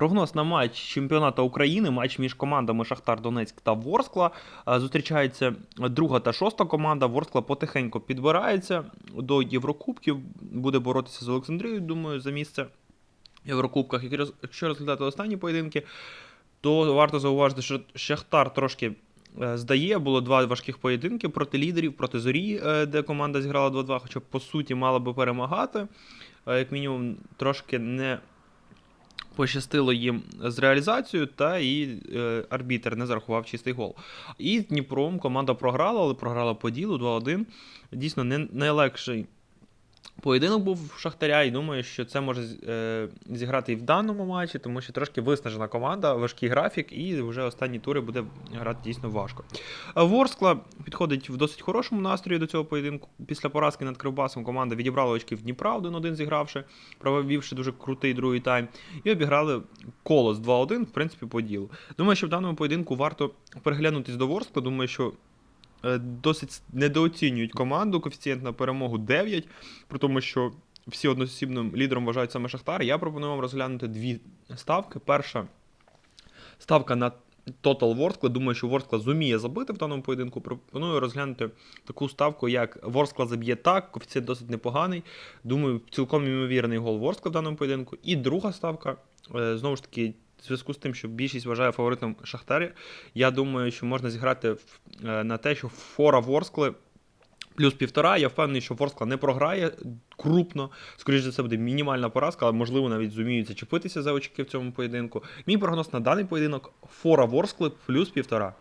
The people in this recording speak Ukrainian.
Прогноз на матч чемпіонату України, матч між командами Шахтар Донецьк та Ворскла. Е, Зустрічається друга та шоста команда. Ворскла потихеньку підбирається до Єврокубків. Буде боротися з Олександрією, думаю, за місце в Єврокубках. Якщо розглядати останні поєдинки, то варто зауважити, що Шахтар трошки е, здає. Було два важких поєдинки проти лідерів, проти зорі, е, де команда зіграла 2-2, хоча по суті мала би перемагати. Як мінімум, трошки не пощастило їм з реалізацією, та і е, арбітер не зарахував чистий гол. І Дніпром команда програла, але програла по ділу 2-1. Дійсно, не найлегший поєдинок був в Шахтаря, і думаю, що це може е, зіграти і в даному матчі, тому що трошки виснажена команда, важкий графік, і вже останні тури буде грати дійсно важко. Ворскла підходить в досить хорошому настрої до цього поєдинку. Після поразки над Кривбасом команда відібрала очки в Дніпра 1-1 зігравши, провівши дуже крутий другий тайм, і обіграли колос 2-1, в принципі, по ділу. Думаю, що в даному поєдинку варто переглянутись до Ворскла. Думаю, що е, досить недооцінюють команду. Коефіцієнт на перемогу 9, при тому, що всі одноосібним лідером вважають саме Шахтар. Я пропоную вам розглянути дві ставки. Перша ставка на Total Ворскла. Думаю, що Ворскла зуміє забити в даному поєдинку. Пропоную розглянути таку ставку, як Ворскла заб'є так, коефіцієнт досить непоганий. Думаю, цілком ймовірний гол Ворскла в даному поєдинку. І друга ставка, е, знову ж таки, зв'язку з тим, що більшість вважає фаворитом Шахтарі, я думаю, що можна зіграти е, на те, що фора Ворскли плюс півтора. Я впевнений, що Ворскла не програє крупно. Скоріше за це буде мінімальна поразка, але можливо навіть зуміються чіпитися за очки в цьому поєдинку. Мій прогноз на даний поєдинок фора Ворскли плюс півтора.